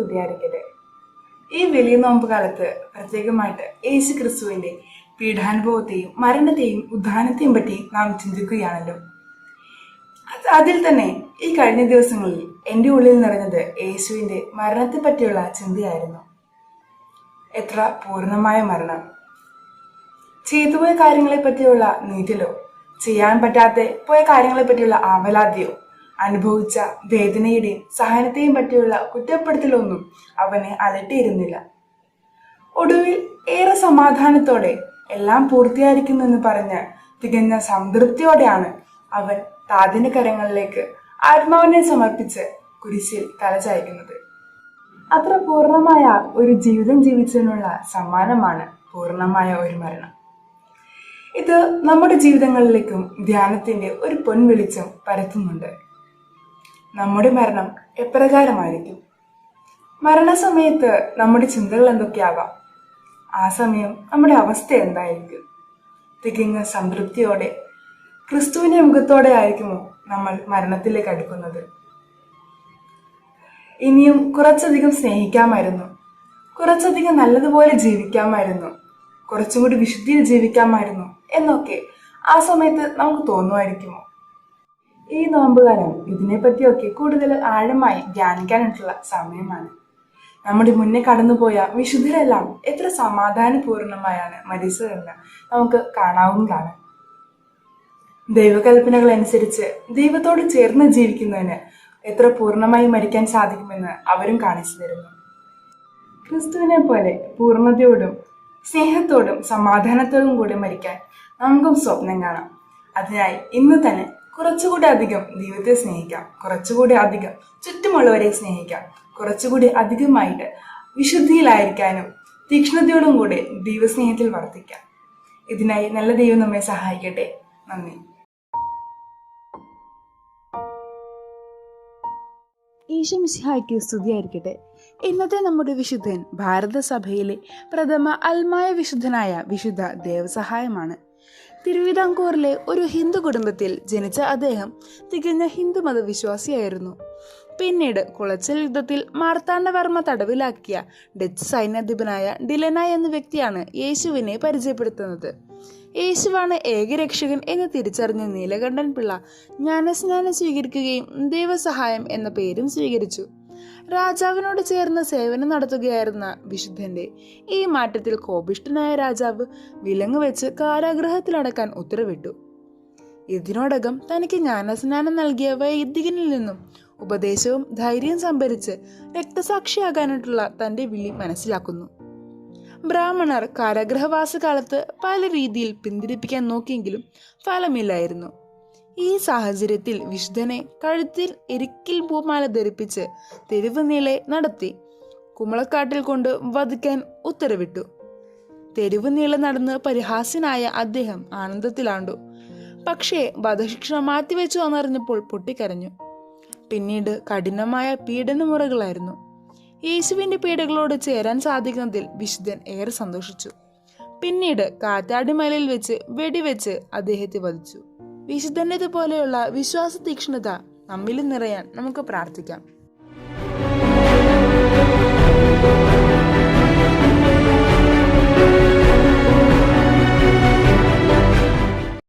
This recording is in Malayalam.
സ്തുതിയായിരിക്കട്ടെ. ഈ വലിയ നോമ്പ് കാലത്ത് പ്രത്യേകമായിട്ട് യേശു ക്രിസ്തുവിന്റെ പീഠാനുഭവത്തെയും മരണത്തെയും ഉദ്ധാനത്തെയും പറ്റി നാം ചിന്തിക്കുകയാണല്ലോ. അത് അതിൽ തന്നെ ഈ കഴിഞ്ഞ ദിവസങ്ങളിൽ എന്റെ ഉള്ളിൽ നിറഞ്ഞത് യേശുവിന്റെ മരണത്തെ പറ്റിയുള്ള ചിന്തയായിരുന്നു. എത്ര പൂർണമായ മരണം. ചെയ്തുപോയ കാര്യങ്ങളെ പറ്റിയുള്ള നീതിലോ ചെയ്യാൻ പറ്റാത്ത പോയ കാര്യങ്ങളെ പറ്റിയുള്ള ആവലാതിയോ അനുഭവിച്ച വേദനയുടെയും സഹനത്തെയും പറ്റിയുള്ള കുറ്റപ്പെടുത്തലൊന്നും അവനെ അലട്ടിയിരുന്നില്ല ഒടുവിൽ ഏറെ സമാധാനത്തോടെ എല്ലാം പൂർത്തിയായിരിക്കുന്നെന്ന് പറഞ്ഞ് തികഞ്ഞ സംതൃപ്തിയോടെയാണ് അവൻ താതിന്റെ കരങ്ങളിലേക്ക് ആത്മാവിനെ സമർപ്പിച്ച് കുരിശിൽ തലചായ്ക്കുന്നത് അത്ര പൂർണമായ ഒരു ജീവിതം ജീവിച്ചതിനുള്ള സമ്മാനമാണ് പൂർണമായ ഒരു മരണം. ഇത് നമ്മുടെ ജീവിതങ്ങളിലേക്കും ധ്യാനത്തിന്റെ ഒരു പൊൻവെളിച്ചം പരത്തുന്നുണ്ട്. നമ്മുടെ മരണം എപ്രകാരമായിരിക്കും? മരണസമയത്ത് നമ്മുടെ ചിന്തകൾ എന്തൊക്കെയാവാം? ആ സമയം നമ്മുടെ അവസ്ഥ എന്തായിരിക്കും? തികഞ്ഞ സംതൃപ്തിയോടെ ക്രിസ്തുവിന്റെ മുഖത്തോടെ ആയിരിക്കുമോ നമ്മൾ മരണത്തിലേക്ക് അടുക്കുന്നത്? ഇനിയും കുറച്ചധികം സ്നേഹിക്കാമായിരുന്നു. കുറച്ചധികം നല്ലതുപോലെ ജീവിക്കാമായിരുന്നു. കുറച്ചും കൂടി വിശുദ്ധിയിൽ ജീവിക്കാമായിരുന്നു എന്നൊക്കെ ആ സമയത്ത് നമുക്ക് തോന്നുമായിരിക്കുമോ? ഈ നോമ്പുകാലം ഇതിനെപ്പറ്റിയൊക്കെ കൂടുതൽ ആഴമായി ധ്യാനിക്കാനായിട്ടുള്ള സമയമാണ്. നമ്മുടെ മുന്നേ കടന്നുപോയ വിശുദ്ധരെല്ലാം എത്ര സമാധാനപൂർണമായാണ് മരിച്ചതെന്ന് നമുക്ക് കാണാവുന്നതാണ്. ദൈവകൽപ്പനകൾ അനുസരിച്ച് ദൈവത്തോട് ചേർന്ന് ജീവിക്കുന്നതിന് എത്ര പൂർണമായി മരിക്കാൻ സാധിക്കുമെന്ന് അവരും കാണിച്ചു തരുന്നു. ക്രിസ്തുവിനെ പോലെ പൂർണതയോടും സ്നേഹത്തോടും സമാധാനത്തോടും കൂടി മരിക്കാൻ നമുക്കും സ്വപ്നം കാണാം. അതിനായി ഇന്ന് തന്നെ കുറച്ചുകൂടി അധികം ദൈവത്തെ സ്നേഹിക്കാം. കുറച്ചുകൂടി അധികം ചുറ്റുമുള്ളവരെ സ്നേഹിക്കാം. കുറച്ചുകൂടി അധികമായിട്ട് വിശുദ്ധിയിലായിരിക്കാനും തീക്ഷ്ണതയോടും കൂടെ ദൈവസ്നേഹത്തിൽ വർദ്ധിക്കാം ഇതിനായി നല്ല ദൈവം നമ്മെ സഹായിക്കട്ടെ. നന്ദി. ഈശോമിസിഹായ്ക്ക് സ്തുതിയായിരിക്കട്ടെ. ഇന്നത്തെ നമ്മുടെ വിശുദ്ധൻ ഭാരതസഭയിലെ പ്രഥമ അൽമായ വിശുദ്ധനായ വിശുദ്ധ ദേവസഹായമാണ്. തിരുവിതാംകൂറിലെ ഒരു ഹിന്ദു കുടുംബത്തിൽ ജനിച്ച അദ്ദേഹം തികഞ്ഞ ഹിന്ദുമത വിശ്വാസിയായിരുന്നു പിന്നീട് കുളച്ചൽ യുദ്ധത്തിൽ മാർത്താണ്ഡവർമ്മ തടവിലാക്കിയ ഡച്ച് സൈന്യാധിപനായ ഡിലന എന്ന വ്യക്തിയാണ് യേശുവിനെ പരിചയപ്പെടുത്തുന്നത്. യേശുവാണ് ഏകരക്ഷകൻ എന്ന് തിരിച്ചറിഞ്ഞ നീലകണ്ഠൻ പിള്ള ജ്ഞാനസ്നാനം സ്വീകരിക്കുകയും ദൈവസഹായം എന്ന പേരും സ്വീകരിച്ചു. രാജാവിനോട് ചേർന്ന് സേവനം നടത്തുകയായിരുന്ന വിശുദ്ധന്റെ ഈ മാറ്റത്തിൽ കോപിഷ്ഠനായ രാജാവ് വിലങ്ങ് വെച്ച് കാരാഗ്രഹത്തിലടക്കാൻ ഉത്തരവിട്ടു. ഇതിനോടകം തനിക്ക് ജ്ഞാനസ്നാനം നൽകിയ വൈദികനിൽ നിന്നും ഉപദേശവും ധൈര്യം സംഭരിച്ച് രക്തസാക്ഷിയാകാനായിട്ടുള്ള തന്റെ വിളി മനസ്സിലാക്കുന്നു. ബ്രാഹ്മണർ കാരാഗ്രഹവാസകാലത്ത് പല രീതിയിൽ പിന്തിരിപ്പിക്കാൻ നോക്കിയെങ്കിലും ഫലമില്ലായിരുന്നു. ഈ സാഹചര്യത്തിൽ വിശുദ്ധനെ കഴുത്തിൽ എരിക്കിൽ പൂമാല ധരിപ്പിച്ച് തെരുവ് നീളെ നടത്തി കുമളക്കാട്ടിൽ കൊണ്ട് വധിക്കാൻ ഉത്തരവിട്ടു. തെരുവ് നീളെ നടന്ന് പരിഹാസ്യനായ അദ്ദേഹം ആനന്ദത്തിലാണ്ടു. പക്ഷേ വധശിക്ഷ മാറ്റിവെച്ചു എന്നറിഞ്ഞപ്പോൾ പൊട്ടിക്കരഞ്ഞു. പിന്നീട് കഠിനമായ പീഡനമുറകളായിരുന്നു. യേശുവിന്റെ പീഡകളോട് ചേരാൻ സാധിക്കുന്നതിൽ വിശുദ്ധൻ ഏറെ സന്തോഷിച്ചു. പിന്നീട് കാറ്റാടിമലയിൽ വെച്ച് വെടിവെച്ച് അദ്ദേഹത്തെ വധിച്ചു. വിശുദ്ധന്റെതുപോലെയുള്ള വിശ്വാസ തീക്ഷ്ണത നമ്മിൽ നിറയാൻ നമുക്ക് പ്രാർത്ഥിക്കാം.